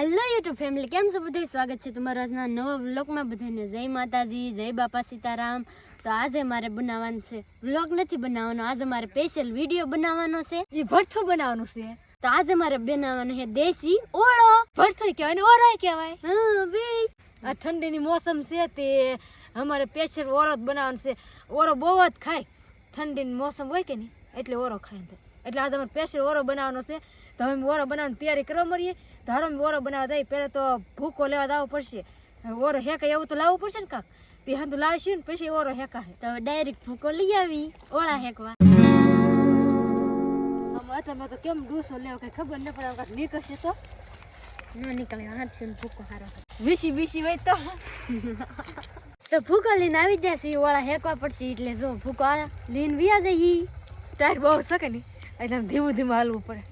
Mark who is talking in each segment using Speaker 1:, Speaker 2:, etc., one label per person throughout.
Speaker 1: Hello YouTube family કેમ છો? બધા સ્વાગત છે તમારા આજના નવા વ્લોગમાં. બધાને જય માતાજી જય બાપા સીતારામ. તો આજે મારે બનાવવાનું છે. વ્લોગ નથી બનાવવાનો આજે મારે સ્પેશિયલ વીડિયો બનાવવાનો છે.
Speaker 2: એ ભરથું બનાવવાનું છે.
Speaker 1: તો આજે મારે બનાવવાનું છે દેશી ઓળો.
Speaker 2: ભરથું કહેવાય ને ઓરાય કહેવાય.
Speaker 1: હા બે
Speaker 2: આ ઠંડીની મોસમ છે તે અમારે સ્પેશિયલ ઓરો જ બનાવવાનું છે. ઓરો બહુ જ ખાય. ઠંડીની મોસમ હોય કે નહીં? એટલે ઓરો ખાય એટલે આજે અમારે સ્પેશિયલ ઓરો બનાવવાનો છે. તો હવે અમે ઓરો બનાવવાની તૈયારી કરવા મળીએ. હારો ઓરો બનાવવા જાય પહેલાં તો ભૂકો લેવા જવું પડશે. ઓરો હેકાય એવું તો લાવવું પડશે ને કાંક? તે હાંધું લાવશું ને પછી ઓરો હેકાશે
Speaker 1: તો ડાયરેક્ટ ભૂકો લઈ આવી ઓળા હેકવા.
Speaker 2: તમે તો કેમ ડૂસો લેવો કઈ ખબર ન પડે કાંક નીકળશે તો.
Speaker 1: ન નીકળે હાથ ભૂકો હારો
Speaker 2: વીસી વીસી હોય તો.
Speaker 1: તો ભૂકો લઈને આવી જશે ઓળા હેકવા પડશે એટલે જો ભૂકો આ લઈને વ્યા જઈએ.
Speaker 2: ટાયર બહુ શકે નહીં? એટલે ધીમું ધીમું હાલવું પડે.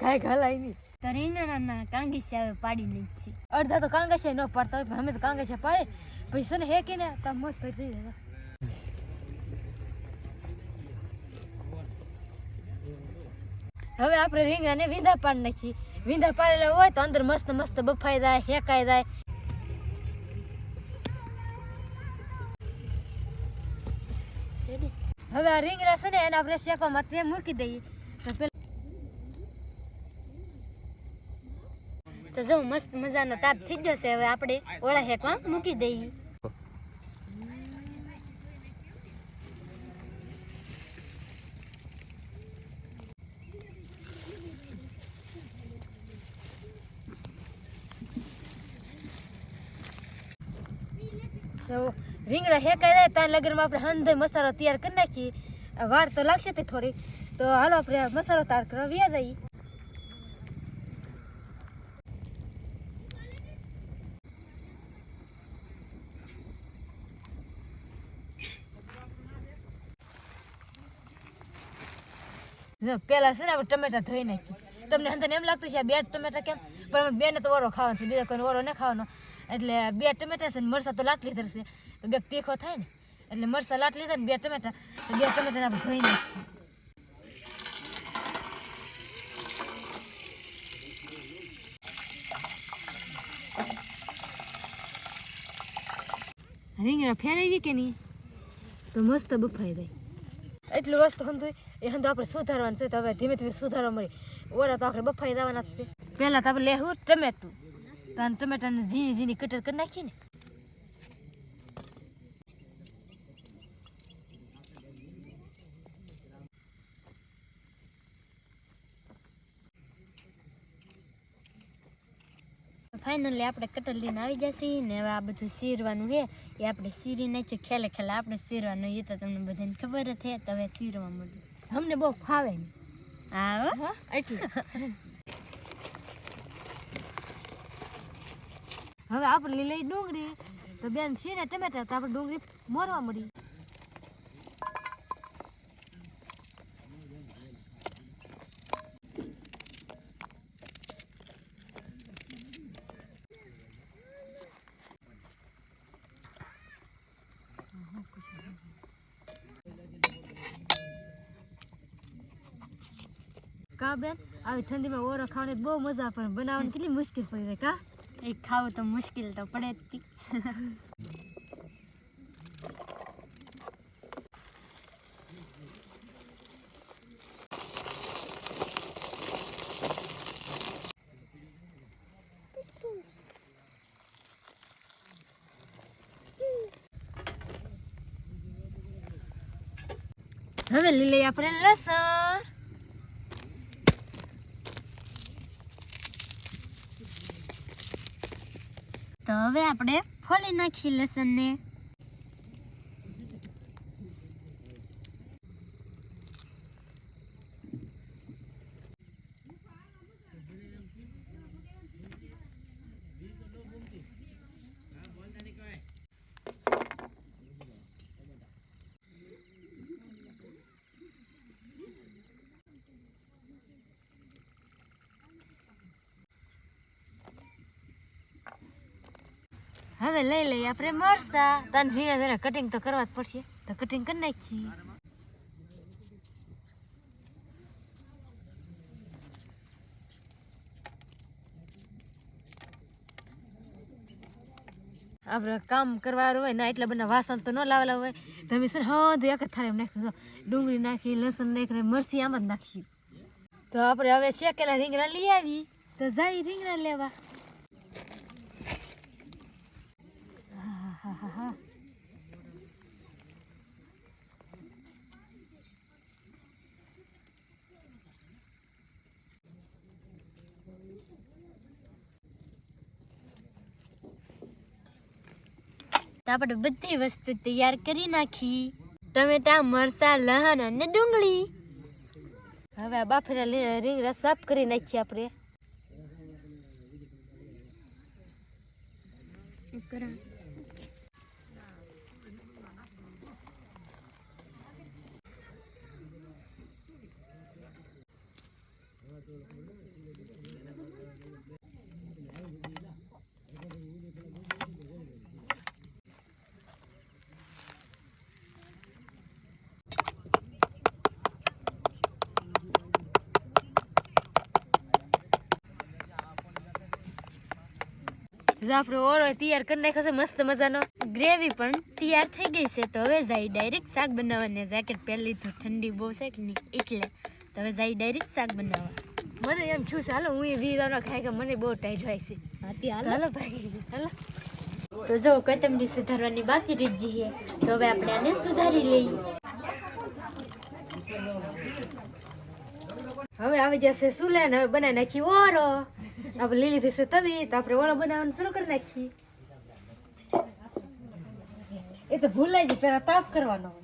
Speaker 2: કાંઈક હલાય નહીં.
Speaker 1: તો રીનાના કાંગી છે હવે પાડી નહીં
Speaker 2: અડધા તો કાંગા ન પાડતા હોય અમે તો કાંગા છે પાડે. પછી છે ને હેકીને તો મસ્ત થઈ જાય. હવે આપણે રીંગણાને વિંધા પાડી નાખીએ. વિંધા પાડેલા હોય તો અંદર મસ્ત મસ્ત બફાઈ જાય, હેકાઈ જાય. હવે આ રીંગણા છે ને એને આપણે શેકવા માટે મૂકી દઈએ. તો
Speaker 1: તો જો મસ્ત મજાનો તાપ થઈ જશે હવે આપણે ઓળા હેકવા મૂકી દઈએ.
Speaker 2: તો રીંગણા હેકાઈ જાય ત્યાં લગનમાં આપણે હંધે મસાલો તૈયાર કરી નાખીએ. વાર તો લાગશે તે થોડી. તો હાલો, આપણે મસાલો તૈયાર કરવા વ્યા જઈએ. પેલા છે ને આપણે ટમેટા ધોઈ નાખીએ. તમને અંદર એમ લાગતું છે બે ટમેટા કેમ? પણ અમે બેને તો ઓરો ખાવાનો છે, બીજો કોઈને ઓરો ન ખાવાનો. એટલે બે ટમેટા છે ને મરસા તો લાટલી ધરશે. તો બે તીખો થાય ને, એટલે મરસા લાટલી થાય ને બે ટમેટા, તો બે ટમેટાને આપણે ધોઈ નાખીએ. રીંગણા ફેરવી કે નહીં? તો મસ્ત બફાઈ જાય. એટલું વસ્તુ સમજું એ સમજો આપણે સુધારવાનું છે. તો હવે ધીમે ધીમે સુધારવા મળી. ઓરા તો આપણે બફાઈ જવાના છે. પહેલાં તો આપણે લેવું ટમેટું. તો ટમેટાને ઝીણી ઝીણી કટર કરી નાખીએ ને.
Speaker 1: ફાઇનલી આપણે કટર લઈને આવી જશે ને હવે આ બધું શીરવાનું છે. એ આપણે શીરી નાખીએ ખેલે ખેલે આપણે શીરવાનું એ તો તમને બધાને ખબર જ છે તો હવે શીરવા મળ્યું
Speaker 2: અમને બહુ ફાવે ને.
Speaker 1: હા હા.
Speaker 2: એટલે. હવે આપણે લઈ ડુંગળી. તો બેન સીરે ટમેટા તો આપણે ડુંગળી મોરવા મળી. બેન. આવી ઠંડીમાં ઓરો ખાવાની બહુ મજા પણ બનાવવાની કેટલી મુશ્કેલ પડી જાય કા?
Speaker 1: એ ખાવું તો મુશ્કેલ તો પડે જ.
Speaker 2: હવે લઈએ આપણે લસણ.
Speaker 1: તો હવે આપણે ફોલી નાખીએ લસણને.
Speaker 2: હવે લઈ લઈએ આપણે મરસા. તને ધીરે ધીરે કટિંગ તો કરવા જ પડશે. તો કટિંગ કરી નાખીએ. આપણે કામ કરવાનું હોય ને એટલા બધા વાસણ તો ન લાવેલા હોય, તો અમે સર હા તો એક જ નાખ્યું ડુંગળી નાખી લસણ નાખી મરસી આમ જ નાખીશું. તો આપણે હવે શેકેલા રીંગણા લઈ આવી તો જાય રીંગણા લેવા.
Speaker 1: તો આપણે બધી વસ્તુ તૈયાર કરી નાખી. ટમેટા મરચા લહણ અને ડુંગળી.
Speaker 2: હવે આ બાફેલા રીંગણા સાફ કરી નાખીએ આપણે. જો આપણે ઓળો તૈયાર કરી નાખ્યો છે મસ્ત મજાનો.
Speaker 1: ગ્રેવી પણ તૈયાર થઈ ગઈ છે તો હવે જાય ડાયરેક્ટ શાક બનાવવાને. જાકેટ પહેલી તો ઠંડી બહુ છે કે નહીં? એટલે. તો હવે જાય ડાયરેક્ટ શાક બનાવવા.
Speaker 2: મને એમ છું ચાલો હાલો હું એ વીવાનો ખાઈ કે મને બહુ ટાઈટ હોય છે.
Speaker 1: હાથી
Speaker 2: હાલો. ભાઈ હાલો.
Speaker 1: તો જો કોથમરી સુધારવાની બાકી રહી છે. તો હવે આપણે આને સુધારી લઈએ.
Speaker 2: હવે આવી જશે સુલે ને હવે બનાવી નાખી ઓરો આપણે લીલી થશે તવી તો આપણે ઓરો બનાવવાનું શરૂ કરી નાખી એ તો ભૂલાઈ જાય પેલા તાપ કરવાનો હોય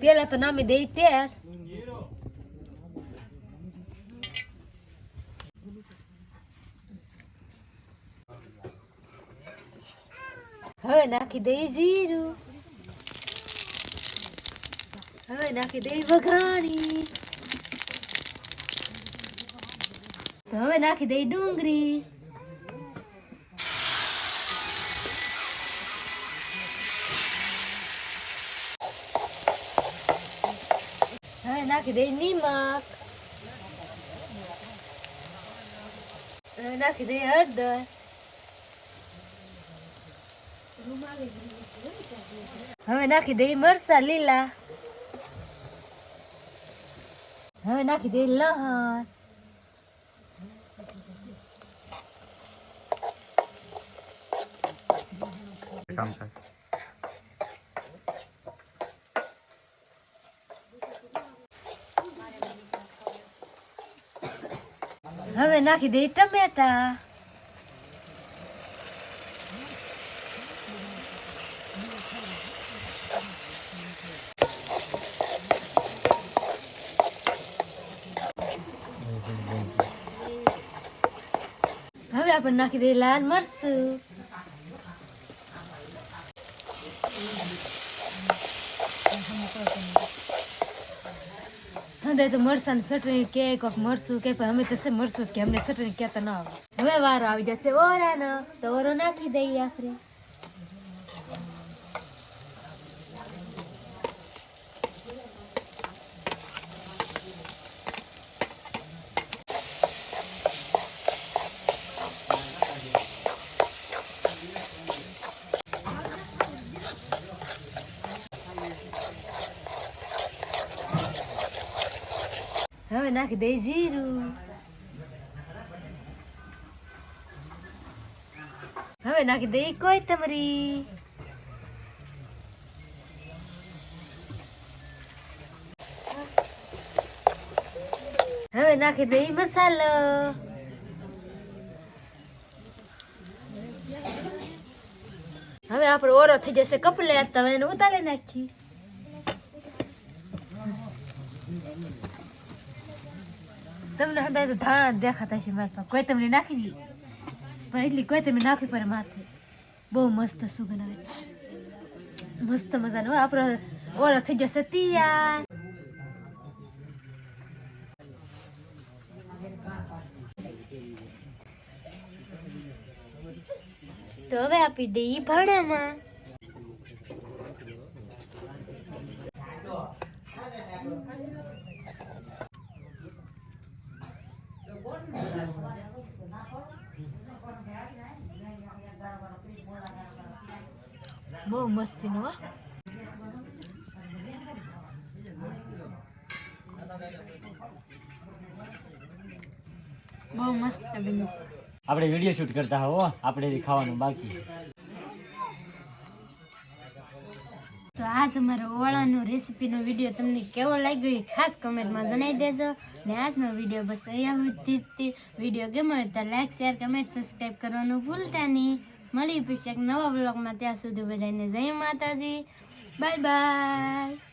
Speaker 2: પેલા તો નામી દઈ તેલ હવે નાખી દઈ જીરું હવે નાખી દઈ વઘાણી તો હવે નાખી દઈ ડુંગળી હવે નાખી દઈ નિમક હવે નાખી દઈ હળદર હવે નાખી દઈ મરસા લીલા. હવે નાખી દે લહણ.
Speaker 3: કામ થાય
Speaker 2: હવે નાખી દઈ ટમેટા. હવે આપણે નાખી દે લાલ મરચું હવે તો મરસાની ચટણી કે કોક મરસું કે પણ અમે તો મરસું કે અમને ચટણી કહેતા ના આવે હવે વારો આવી જશે ઓરાનો તો ઓરો નાખી દઈએ આપણે હવે નાખી દઈ જીરું હવે નાખી દઈ કોથમરી હવે નાખી દઈ મસાલો હવે આપણો ઓરો થઈ જશે કપલેટ તો એને ઉતારી નાખી તમને હંદાય તો ધાણા દેખાતા છે મારા કોઈ તમને નાખી દી? પણ એટલી કોઈ તમે નાખી પડે માથે. બહુ મસ્ત સુગંધ આવે. મસ્ત મજાનો આપણો ઓરો થઈ જશે સતિયા
Speaker 1: તો હવે આપી દઈએ ભાણામાં.
Speaker 2: બહુ મસ્તીનો હા
Speaker 1: બહુ મસ્ત બન્યું
Speaker 3: આપણે વીડિયો શૂટ કરતા હો. આપણે ખાવાનું બાકી.
Speaker 1: તો આજ અમારો ઓળાનો રેસીપીનો વીડિયો તમને કેવો લાગ્યો એ ખાસ કમેન્ટમાં જણાવી દેજો. ને આજનો વીડિયો બસ અહીંયા સુધી વીડિયો ગમ્યો તો લાઈક શેર કમેન્ટ સબસ્ક્રાઈબ કરવાનું ભૂલતા નહીં. મળી પછી એક નવા બ્લોગમાં ત્યાં સુધી બધાને જય માતાજી. Bye bye